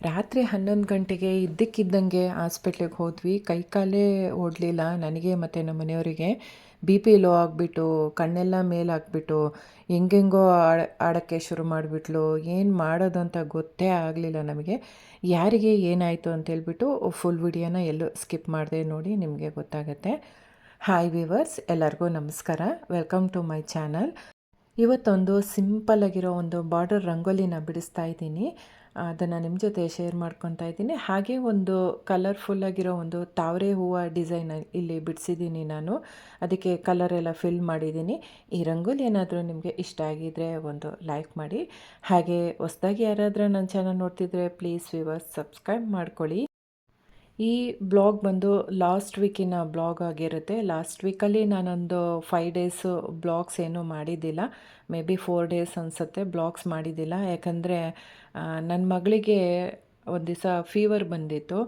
ರಾತ್ರಿ ಹನ್ನೊಂದು ಗಂಟೆಗೆ ಇದ್ದಕ್ಕಿದ್ದಂಗೆ ಹಾಸ್ಪಿಟ್ಲಿಗೆ ಹೋದ್ವಿ. ಕೈ ಕಾಲೇ ಓಡಲಿಲ್ಲ. ನನಗೆ ಮತ್ತು ನಮ್ಮ ಮನೆಯವರಿಗೆ ಬಿ ಪಿ ಲೋ ಆಗಿಬಿಟ್ಟು, ಕಣ್ಣೆಲ್ಲ ಮೇಲಾಗ್ಬಿಟ್ಟು, ಹೆಂಗೆಂಗೋ ಆಡ ಆಡೋಕ್ಕೆ ಶುರು ಮಾಡಿಬಿಟ್ಲು. ಏನು ಮಾಡೋದು ಅಂತ ಗೊತ್ತೇ ಆಗಲಿಲ್ಲ ನಮಗೆ. ಯಾರಿಗೆ ಏನಾಯಿತು ಅಂತೇಳ್ಬಿಟ್ಟು ಫುಲ್ ವಿಡಿಯೋನ ಎಲ್ಲೂ ಸ್ಕಿಪ್ ಮಾಡಿದೆ ನೋಡಿ ನಿಮಗೆ ಗೊತ್ತಾಗತ್ತೆ. ಹಾಯ್ ವಿವರ್ಸ್ ಎಲ್ಲರಿಗೂ ನಮಸ್ಕಾರ. ವೆಲ್ಕಮ್ ಟು ಮೈ ಚಾನಲ್ ಇವತ್ತೊಂದು ಸಿಂಪಲ್ ಆಗಿರೋ ಒಂದು ಬಾರ್ಡರ್ ರಂಗೋಲಿನ ಬಿಡಿಸ್ತಾ ಇದ್ದೀನಿ. ಅದನ್ನು ನಿಮ್ಮ ಜೊತೆ ಶೇರ್ ಮಾಡ್ಕೊತಾ ಇದ್ದೀನಿ. ಹಾಗೆ ಒಂದು ಕಲರ್ಫುಲ್ ಆಗಿರೋ ಒಂದು ತಾವರೆ ಹೂವು ಡಿಸೈನ್ ಇಲ್ಲಿ ಬಿಡಿಸಿದ್ದೀನಿ ನಾನು. ಅದಕ್ಕೆ ಕಲರ್ ಎಲ್ಲ ಫಿಲ್ ಮಾಡಿದ್ದೀನಿ. ಈ ರಂಗೋಲಿ ಏನಾದರೂ ನಿಮಗೆ ಇಷ್ಟ ಆಗಿದ್ದರೆ ಒಂದು ಲೈಕ್ ಮಾಡಿ. ಹಾಗೆ ಹೊಸ್ದಾಗಿ ಯಾರಾದರೂ ನನ್ನ ಚಾನಲ್ ನೋಡ್ತಿದ್ರೆ ಪ್ಲೀಸ್ ವಿವರ್ಸ್ ಸಬ್ಸ್ಕ್ರೈಬ್ ಮಾಡ್ಕೊಳ್ಳಿ. ಈ ಬ್ಲಾಗ್ ಬಂದು ಲಾಸ್ಟ್ ವೀಕಿನ ಬ್ಲಾಗ್ ಆಗಿರುತ್ತೆ. ಲಾಸ್ಟ್ ವೀಕಲ್ಲಿ ನಾನೊಂದು ಫೈವ್ ಡೇಸ್ ಬ್ಲಾಗ್ಸ್ ಏನೂ ಮಾಡಿದ್ದಿಲ್ಲ. ಮೇ ಬಿ ಫೋರ್ ಡೇಸ್ ಅನಿಸುತ್ತೆ ಬ್ಲಾಗ್ಸ್ ಮಾಡಿದ್ದಿಲ್ಲ. ಯಾಕಂದರೆ ನನ್ನ ಮಗಳಿಗೆ ಒಂದು ದಿವಸ ಫೀವರ್ ಬಂದಿತ್ತು.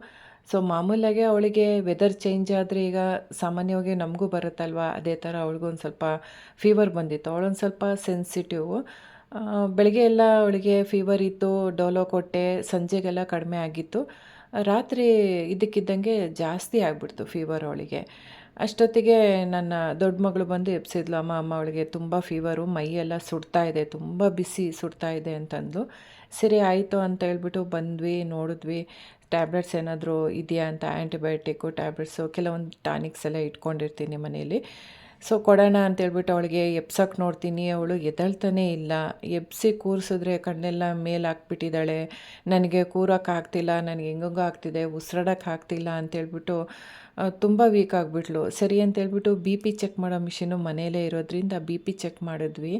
ಸೊ ಮಾಮೂಲಾಗೆ ಅವಳಿಗೆ ವೆದರ್ ಚೇಂಜ್ ಆದರೆ ಈಗ ಸಾಮಾನ್ಯವಾಗಿ ನಮಗೂ ಬರುತ್ತಲ್ವ? ಅದೇ ಥರ ಅವಳಿಗೂ ಒಂದು ಸ್ವಲ್ಪ ಫೀವರ್ ಬಂದಿತ್ತು. ಅವಳೊಂದು ಸ್ವಲ್ಪ ಸೆನ್ಸಿಟಿವ್ ಬೆಳಗ್ಗೆ ಎಲ್ಲ ಅವಳಿಗೆ ಫೀವರ್ ಇತ್ತು, ಡೋಲೋ ಕೊಟ್ಟೆ, ಸಂಜೆಗೆಲ್ಲ ಕಡಿಮೆ ಆಗಿತ್ತು. ರಾತ್ರಿ ಇದ್ದಕ್ಕಿದ್ದಂಗೆ ಜಾಸ್ತಿ ಆಗಿಬಿಡ್ತು ಫೀವರ್ ಅವಳಿಗೆ. ಅಷ್ಟೊತ್ತಿಗೆ ನನ್ನ ದೊಡ್ಡ ಮಗಳು ಬಂದು ಎಬ್ಸಿದ್ಲು, ಅಮ್ಮ ಅಮ್ಮ, ಅವಳಿಗೆ ತುಂಬ ಫೀವರು ಮೈಯೆಲ್ಲ ಸುಡ್ತಾ ಇದೆ, ತುಂಬ ಬಿಸಿ ಸುಡ್ತಾ ಇದೆ ಅಂತಂದು ಸರಿ, ಆಯಿತು ಅಂತ ಹೇಳ್ಬಿಟ್ಟು ಬಂದ್ವಿ, ನೋಡಿದ್ವಿ. ಟ್ಯಾಬ್ಲೆಟ್ಸ್ ಏನಾದರೂ ಇದೆಯಾ? ಅಂತ ಆ್ಯಂಟಿಬಯೋಟಿಕ್ಕು ಟ್ಯಾಬ್ಲೆಟ್ಸು ಕೆಲವೊಂದು ಟಾನಿಕ್ಸ್ ಎಲ್ಲ ಇಟ್ಕೊಂಡಿರ್ತೀನಿ ಮನೆಯಲ್ಲಿ ಸೊ ಕೊಡೋಣ ಅಂತೇಳ್ಬಿಟ್ಟು ಅವಳಿಗೆ ಎಬ್ಸಕ್ಕೆ ನೋಡ್ತೀನಿ. ಅವಳು ಎದಳ್ತಾನೇ ಇಲ್ಲ. ಎಬ್ಸಿ ಕೂರಿಸಿದ್ರೆ ಕಣ್ಣೆಲ್ಲ ಮೇಲೆ ಹಾಕ್ಬಿಟ್ಟಿದ್ದಾಳೆ ನನಗೆ ಕೂರೋಕ್ಕಾಗ್ತಿಲ್ಲ ನನಗೆ ಹೆಂಗೋ ಆಗ್ತಿದೆ. ಉಸಿರಾಡೋಕೆ ಆಗ್ತಿಲ್ಲ ಅಂತೇಳ್ಬಿಟ್ಟು ತುಂಬ ವೀಕ್ ಆಗಿಬಿಟ್ಲು. ಸರಿ ಅಂತೇಳ್ಬಿಟ್ಟು ಬಿ ಪಿ ಚೆಕ್ ಮಾಡೋ ಮಿಷಿನು ಮನೆಯಲ್ಲೇ ಇರೋದ್ರಿಂದ ಬಿ ಪಿ ಚೆಕ್ ಮಾಡಿದ್ವಿ.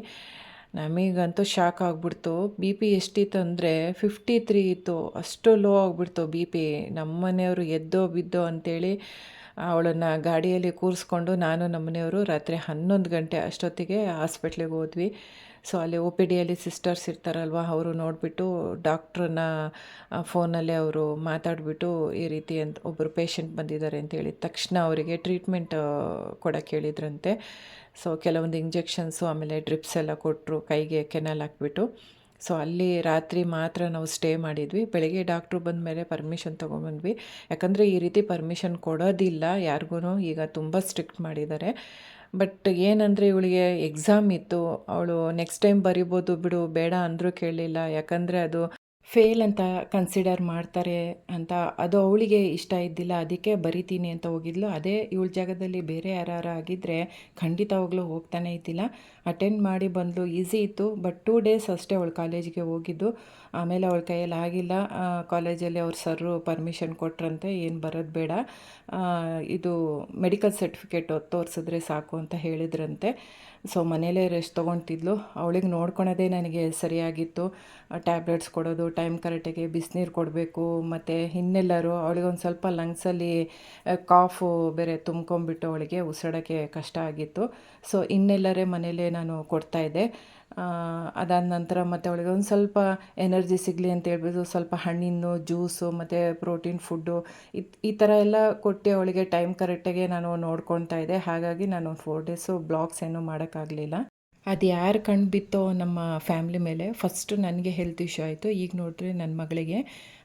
ನಮಗಂತೂ ಶಾಕ್ ಆಗಿಬಿಡ್ತು. ಬಿ ಪಿ ಎಷ್ಟಿತ್ತು ಅಂದರೆ ಫಿಫ್ಟಿ ತ್ರೀ ಇತ್ತು. ಅಷ್ಟು ಲೋ ಆಗಿಬಿಡ್ತು ಬಿ ಪಿ ನಮ್ಮ ಮನೆಯವರು ಎದ್ದೋ ಬಿದ್ದೋ ಅಂಥೇಳಿ ಅವಳನ್ನು ಗಾಡಿಯಲ್ಲಿ ಕೂರಿಸ್ಕೊಂಡು ನಾನು ನಮ್ಮನೆಯವರು ರಾತ್ರಿ ಹನ್ನೊಂದು ಗಂಟೆ ಅಷ್ಟೊತ್ತಿಗೆ ಹಾಸ್ಪಿಟ್ಲಿಗೆ ಹೋದ್ವಿ. ಸೊ ಅಲ್ಲಿ ಒ ಪಿ ಡಿಯಲ್ಲಿ ಸಿಸ್ಟರ್ಸ್ ಇರ್ತಾರಲ್ವ, ಅವರು ನೋಡಿಬಿಟ್ಟು ಡಾಕ್ಟ್ರನ್ನ ಫೋನಲ್ಲೇ ಅವರು ಮಾತಾಡಿಬಿಟ್ಟು ಈ ರೀತಿ ಅಂತ ಒಬ್ಬರು ಪೇಷಂಟ್ ಬಂದಿದ್ದಾರೆ ಅಂತ ಹೇಳಿದ ತಕ್ಷಣ ಅವರಿಗೆ ಟ್ರೀಟ್ಮೆಂಟ್ ಕೊಡೋಕ್ಕೆ ಹೇಳಿದ್ರಂತೆ. ಸೊ ಕೆಲವೊಂದು ಇಂಜೆಕ್ಷನ್ಸು ಆಮೇಲೆ ಡ್ರಿಪ್ಸ್ ಎಲ್ಲ ಕೊಟ್ಟರು ಕೈಗೆ ಕೆನಲ್ ಹಾಕ್ಬಿಟ್ಟು. ಸೊ ಅಲ್ಲಿ ರಾತ್ರಿ ಮಾತ್ರ ನಾವು ಸ್ಟೇ ಮಾಡಿದ್ವಿ. ಬೆಳಗ್ಗೆ ಡಾಕ್ಟ್ರು ಬಂದ ಮೇಲೆ ಪರ್ಮಿಷನ್ ತೊಗೊಂಬಂದ್ವಿ ಯಾಕಂದರೆ ಈ ರೀತಿ ಪರ್ಮಿಷನ್ ಕೊಡೋದಿಲ್ಲ ಯಾರಿಗೂ ಈಗ ತುಂಬ ಸ್ಟ್ರಿಕ್ಟ್ ಮಾಡಿದ್ದಾರೆ. ಬಟ್ ಏನಂದರೆ ಇವಳಿಗೆ ಎಕ್ಸಾಮ್ ಇತ್ತು. ಅವಳು ನೆಕ್ಸ್ಟ್ ಟೈಮ್ ಬರಿಬೋದು ಬಿಡು, ಬೇಡ ಅಂದರೂ ಕೇಳಲಿಲ್ಲ. ಯಾಕಂದರೆ ಅದು ಫೇಲ್ ಅಂತ ಕನ್ಸಿಡರ್ ಮಾಡ್ತಾರೆ ಅಂತ ಅದು ಅವಳಿಗೆ ಇಷ್ಟ ಇದ್ದಿಲ್ಲ, ಅದಕ್ಕೆ ಬರಿತೀನಿ ಅಂತ ಹೋಗಿದ್ಲು. ಅದೇ ಇವಳ ಜಾಗದಲ್ಲಿ ಬೇರೆ ಯಾರು ಆಗಿದ್ದರೆ ಖಂಡಿತವಾಗ್ಲೂ ಹೋಗ್ತಾನೆ ಇದ್ದಿಲ್ಲ. ಅಟೆಂಡ್ ಮಾಡಿ ಬಂದಳು ಈಸಿ ಇತ್ತು ಬಟ್ ಟೂ ಡೇಸ್ ಅಷ್ಟೇ ಅವಳು ಕಾಲೇಜಿಗೆ ಹೋಗಿದ್ದು. ಆಮೇಲೆ ಅವಳ ಕೈಯಲ್ಲಿ ಆಗಿಲ್ಲ. ಕಾಲೇಜಲ್ಲಿ ಅವ್ರ ಸರ್ರು ಪರ್ಮಿಷನ್ ಕೊಟ್ರಂತೆ, ಏನು ಬರೋದು ಬೇಡ. ಇದು ಮೆಡಿಕಲ್ ಸರ್ಟಿಫಿಕೇಟ್ ತೋರಿಸಿದ್ರೆ ಸಾಕು ಅಂತ ಹೇಳಿದ್ರಂತೆ. ಸೊ ಮನೇಲೇ ರೆಸ್ಟ್ ತೊಗೊತಿದ್ಲು ಅವಳಿಗೆ ನೋಡ್ಕೊಳೋದೇ ನನಗೆ ಸರಿಯಾಗಿತ್ತು. ಟ್ಯಾಬ್ಲೆಟ್ಸ್ ಕೊಡೋದು ಟೈಮ್ ಕರೆಕ್ಟಾಗಿ ಬಿಸಿನೀರು ಕೊಡಬೇಕು, ಮತ್ತು ಇನ್ನೆಲ್ಲರೂ ಅವಳಿಗೊಂದು ಸ್ವಲ್ಪ ಲಂಗ್ಸಲ್ಲಿ ಕಾಫು ಬೇರೆ ತುಂಬ್ಕೊಂಬಿಟ್ಟು ಅವಳಿಗೆ ಉಸಿರಾಡೋಕ್ಕೆ ಕಷ್ಟ ಆಗಿತ್ತು. ಸೊ ಇನ್ನೆಲ್ಲರೇ ಮನೇಲೇ ನಾನು ಕೊಡ್ತಾಯಿದ್ದೆ ಅದಾದ ನಂತರ ಮತ್ತು ಅವಳಿಗೆ ಒಂದು ಸ್ವಲ್ಪ ಎನರ್ಜಿ ಸಿಗಲಿ ಅಂತ ಹೇಳ್ಬಿಟ್ಟು ಸ್ವಲ್ಪ ಹಣ್ಣಿನ ಜ್ಯೂಸು ಮತ್ತು ಪ್ರೋಟೀನ್ ಫುಡ್ಡು ಇದು ಈ ಥರ ಎಲ್ಲ ಕೊಟ್ಟು ಅವಳಿಗೆ ಟೈಮ್ ಕರೆಕ್ಟಾಗಿ ನಾನು ನೋಡ್ಕೊತಾ ಇದ್ದೆ. ಹಾಗಾಗಿ ನಾನು ಫೋರ್ ಡೇಸು ಬ್ಲಾಗ್ಸ್ ಏನೂ ಮಾಡೋಕ್ಕಾಗಲಿಲ್ಲ. ಅದು ಯಾರು ಕಣ್ಣು ಬಿತ್ತೋ ನಮ್ಮ ಫ್ಯಾಮ್ಲಿ ಮೇಲೆ ಫಸ್ಟು ನನಗೆ ಹೆಲ್ತ್ ಇಶ್ಯೂ ಆಯಿತು. ಈಗ ನೋಡಿದ್ರೆ ನನ್ನ ಮಗಳಿಗೆ.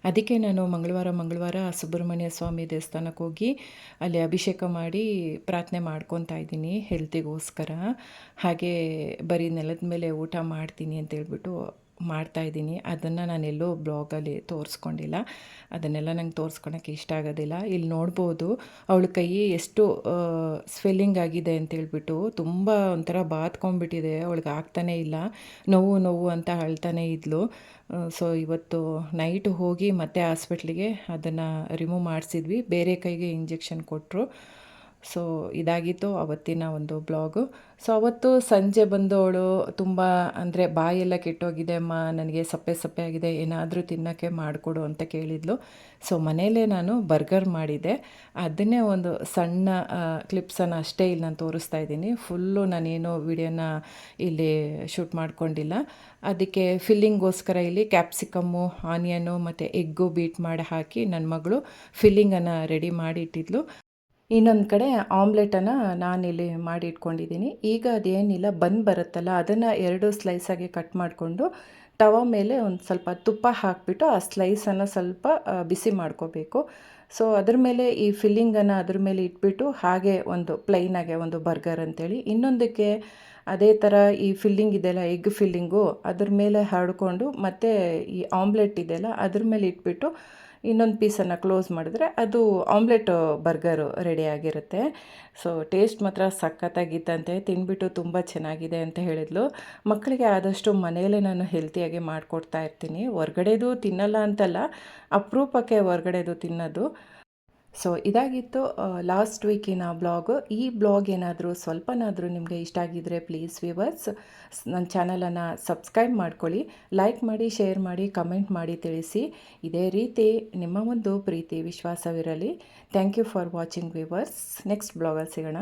ಅದಕ್ಕೆ ನಾನು ಮಂಗಳವಾರ ಮಂಗಳವಾರ ಸುಬ್ರಹ್ಮಣ್ಯ ಸ್ವಾಮಿ ದೇವಸ್ಥಾನಕ್ಕೆ ಹೋಗಿ ಅಲ್ಲಿ ಅಭಿಷೇಕ ಮಾಡಿ ಪ್ರಾರ್ಥನೆ ಮಾಡ್ಕೊತಾ ಇದ್ದೀನಿ ಹೆಲ್ತಿಗೋಸ್ಕರ. ಹಾಗೆ ಬರೀ ನೆಲದ ಮೇಲೆ ಊಟ ಮಾಡ್ತೀನಿ ಅಂತೇಳ್ಬಿಟ್ಟು ಮಾಡ್ತಾಯಿದ್ದೀನಿ ಅದನ್ನು ನಾನೆಲ್ಲೂ ಬ್ಲಾಗಲ್ಲಿ ತೋರಿಸ್ಕೊಂಡಿಲ್ಲ. ಅದನ್ನೆಲ್ಲ ನಂಗೆ ತೋರಿಸ್ಕೊಳಕ್ಕೆ ಇಷ್ಟ ಆಗೋದಿಲ್ಲ. ಇಲ್ಲಿ ನೋಡ್ಬೋದು ಅವಳ ಕೈ ಎಷ್ಟು ಸ್ವೆಲ್ಲಿಂಗ್ ಆಗಿದೆ ಅಂತೇಳ್ಬಿಟ್ಟು ತುಂಬ ಒಂಥರ ಬಾತ್ಕೊಂಡ್ಬಿಟ್ಟಿದೆ. ಅವಳಿಗೆ ಆಗ್ತಾನೇ ಇಲ್ಲ. ನೋವು ನೋವು ಅಂತ ಅಳ್ತಾನೆ ಇದ್ಲು. ಸೊ ಇವತ್ತು ನೈಟ್ ಹೋಗಿ ಮತ್ತೆ ಹಾಸ್ಪಿಟ್ಲಿಗೆ ಅದನ್ನು ರಿಮೂವ್ ಮಾಡಿಸಿದ್ವಿ. ಬೇರೆ ಕೈಗೆ ಇಂಜೆಕ್ಷನ್ ಕೊಟ್ಟರು ಸೊ ಇದಾಗಿತ್ತು ಅವತ್ತಿನ ಒಂದು ಬ್ಲಾಗು. ಸೊ ಅವತ್ತು ಸಂಜೆ ಬಂದವಳು ತುಂಬ ಅಂದರೆ ಬಾಯೆಲ್ಲ ಕೆಟ್ಟೋಗಿದೆ, ಅಮ್ಮ, ನನಗೆ ಸಪ್ಪೆ ಸಪ್ಪೆ ಆಗಿದೆ, ಏನಾದರೂ ತಿನ್ನೋಕ್ಕೆ ಮಾಡಿಕೊಡು ಅಂತ ಕೇಳಿದ್ಲು. ಸೊ ಮನೆಯಲ್ಲೇ ನಾನು ಬರ್ಗರ್ ಮಾಡಿದೆ ಅದನ್ನೇ ಒಂದು ಸಣ್ಣ ಕ್ಲಿಪ್ಸನ್ನು ಅಷ್ಟೇ ಇಲ್ಲಿ ನಾನು ತೋರಿಸ್ತಾ ಇದ್ದೀನಿ. ಫುಲ್ಲು ನಾನೇನು ವಿಡಿಯೋನ ಇಲ್ಲಿ ಶೂಟ್ ಮಾಡ್ಕೊಂಡಿಲ್ಲ. ಅದಕ್ಕೆ ಫಿಲ್ಲಿಂಗೋಸ್ಕರ ಇಲ್ಲಿ ಕ್ಯಾಪ್ಸಿಕಮ್ಮು, ಆನಿಯನು ಮತ್ತು ಎಗ್ಗು ಬೀಟ್ ಮಾಡಿ ಹಾಕಿ ನನ್ನ ಮಗಳು ಫಿಲ್ಲಿಂಗನ್ನು ರೆಡಿ ಮಾಡಿ ಇಟ್ಟಿದ್ಲು. ಇನ್ನೊಂದು ಕಡೆ ಆಮ್ಲೆಟನ್ನು ನಾನಿಲ್ಲಿ ಮಾಡಿ ಇಟ್ಕೊಂಡಿದ್ದೀನಿ ಈಗ ಅದೇನಿಲ್ಲ, ಬಂದು ಬರುತ್ತಲ್ಲ, ಅದನ್ನು ಎರಡು ಸ್ಲೈಸಾಗಿ ಕಟ್ ಮಾಡಿಕೊಂಡು ತವ ಮೇಲೆ ಒಂದು ಸ್ವಲ್ಪ ತುಪ್ಪ ಹಾಕಿಬಿಟ್ಟು ಆ ಸ್ಲೈಸನ್ನು ಸ್ವಲ್ಪ ಬಿಸಿ ಮಾಡ್ಕೋಬೇಕು. ಸೊ ಅದ್ರ ಮೇಲೆ ಈ ಫಿಲ್ಲಿಂಗನ್ನು ಅದ್ರ ಮೇಲೆ ಇಟ್ಬಿಟ್ಟು ಹಾಗೆ ಒಂದು ಪ್ಲೈನಾಗೆ ಒಂದು ಬರ್ಗರ್ ಅಂತೇಳಿ. ಇನ್ನೊಂದಕ್ಕೆ ಅದೇ ಥರ ಈ ಫಿಲ್ಲಿಂಗ್ ಇದೆಯಲ್ಲ ಎಗ್ ಫಿಲ್ಲಿಂಗು ಅದ್ರ ಮೇಲೆ ಹರಡ್ಕೊಂಡು ಮತ್ತು ಈ ಆಮ್ಲೆಟ್ ಇದೆಯಲ್ಲ ಅದ್ರ ಮೇಲೆ ಇಟ್ಬಿಟ್ಟು ಇನ್ನೊಂದು ಪೀಸನ್ನು ಕ್ಲೋಸ್ ಮಾಡಿದ್ರೆ ಅದು ಆಮ್ಲೆಟ್ ಬರ್ಗರು ರೆಡಿಯಾಗಿರುತ್ತೆ ಸೊ ಟೇಸ್ಟ್ ಮಾತ್ರ ಸಖತ್ತಾಗಿತ್ತಂತೆ, ತಿಂದ್ಬಿಟ್ಟು ತುಂಬ ಚೆನ್ನಾಗಿದೆ ಅಂತ ಹೇಳಿದ್ಲು. ಮಕ್ಕಳಿಗೆ ಆದಷ್ಟು ಮನೆಯಲ್ಲೇ ನಾನು ಹೆಲ್ತಿಯಾಗಿ ಮಾಡಿಕೊಡ್ತಾ ಇರ್ತೀನಿ. ಹೊರ್ಗಡೆದು ತಿನ್ನಲ್ಲ ಅಂತಲ್ಲ, ಅಪರೂಪಕ್ಕೆ ಹೊರ್ಗಡೆದು ತಿನ್ನೋದು. ಸೊ ಇದಾಗಿತ್ತು ಲಾಸ್ಟ್ ವೀಕಿನ ಬ್ಲಾಗ್ ಈ ಬ್ಲಾಗ್ ಏನಾದರೂ ಸ್ವಲ್ಪನಾದರೂ ನಿಮಗೆ ಇಷ್ಟ ಆಗಿದ್ದರೆ ಪ್ಲೀಸ್ ವ್ಯೂವರ್ಸ್ ನನ್ನ ಚಾನಲನ್ನು ಸಬ್ಸ್ಕ್ರೈಬ್ ಮಾಡ್ಕೊಳ್ಳಿ. ಲೈಕ್ ಮಾಡಿ ಶೇರ್ ಮಾಡಿ ಕಮೆಂಟ್ ಮಾಡಿ ತಿಳಿಸಿ. ಇದೇ ರೀತಿ ನಿಮ್ಮ ಒಂದು ಪ್ರೀತಿ, ವಿಶ್ವಾಸವಿರಲಿ. Thank you for watching viewers next ಬ್ಲಾಗಲ್ಲಿ ಸಿಗೋಣ.